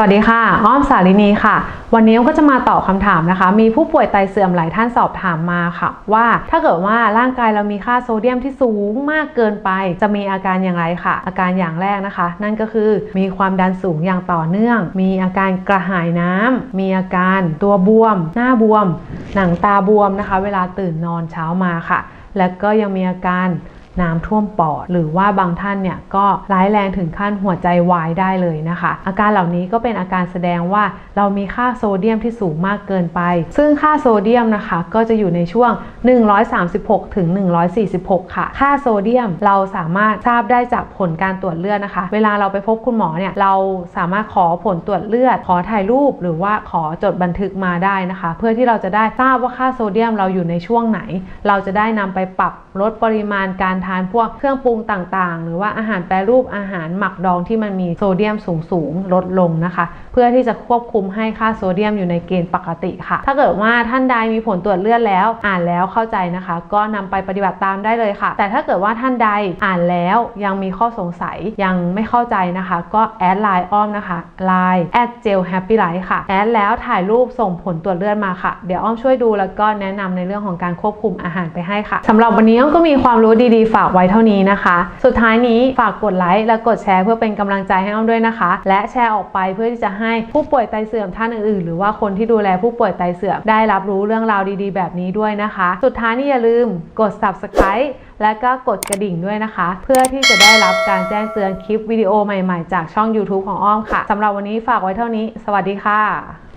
สวัสดีค่ะ อ้อมสาลินีค่ะ วันนี้ก็จะมาตอบคำถามนะคะ มีผู้ป่วยไตเสื่อมหลายท่านสอบถามมาค่ะ ว่าถ้าเกิดว่าร่างกายเรามีค่าโซเดียมที่สูงมากเกินไป จะมีอาการอย่างไรค่ะ อาการอย่างแรกนะคะ นั่นก็คือมีความดันสูงอย่างต่อเนื่อง มีอาการกระหายน้ำมีอาการตัวบวม หน้าบวม หนังตาบวมนะคะ เวลาตื่นนอนเช้ามาค่ะ และก็ยังมีอาการ น้ำท่วมปอด หรือว่าบางท่านเนี่ยก็ร้ายแรงถึงขั้นหัวใจวายได้เลยนะคะ อาการเหล่านี้ก็เป็นอาการแสดงว่าเรามีค่าโซเดียมที่สูงมากเกินไป ซึ่งค่าโซเดียมนะคะก็จะอยู่ในช่วง 136ถึง146 ค่ะ ค่าโซเดียมเราสามารถทราบได้จากผลการตรวจเลือดนะคะ เวลาเราไปพบคุณหมอเนี่ยเราสามารถขอผลตรวจเลือด ขอถ่ายรูปหรือว่าขอจดบันทึกมาได้นะคะ เพื่อที่เราจะได้ทราบว่าค่าโซเดียมเราอยู่ในช่วงไหน เราจะได้นำไปปรับลดปริมาณการทานพวกเครื่องปรุงต่างๆ หรือว่าอาหารแปรรูปอาหารหมักดองที่มันมีโซเดียมสูงๆลดลงนะคะ เพื่อที่จะควบคุมให้ค่าโซเดียมอยู่ในเกณฑ์ปกติค่ะ ถ้าเกิดว่าท่านใดมีผลตรวจเลือดแล้ว อ่านแล้วเข้าใจนะคะ ก็นำไปปฏิบัติตามได้เลยค่ะ แต่ถ้าเกิดว่าท่านใดอ่านแล้วยังมีข้อสงสัยยังไม่เข้าใจนะคะ ก็แอดไลน์อ้อมนะคะ line at gel happy life ค่ะแอดแล้วถ่ายรูปส่งผลตรวจเลือดมาค่ะ เดี๋ยวอ้อมช่วยดูแล้วก็แนะนำในเรื่องของการควบคุมอาหารไปให้ค่ะสำหรับวันนี้อ้อมก็มีความรู้ดีๆฝากไว้เท่านี้นะคะ สุดท้ายนี้ฝากกดไลค์และกดแชร์เพื่อเป็นกำลังใจให้อ้อมด้วยนะคะ และแชร์ออกไปเพื่อที่จะให้ผู้ป่วยไตเสื่อมท่านอื่นๆ หรือว่าคนที่ดูแลผู้ป่วยไตเสื่อมได้รับรู้เรื่องราวดีๆ แบบนี้ด้วยนะคะ สุดท้ายนี่อย่าลืมกด subscribe และก็กดกระดิ่งด้วยนะคะ เพื่อที่จะได้รับการแจ้งเตือนคลิปวิดีโอใหม่ๆ จากช่อง YouTube ของอ้อมค่ะสำหรับวันนี้ฝากไว้เท่านี้ สวัสดีค่ะ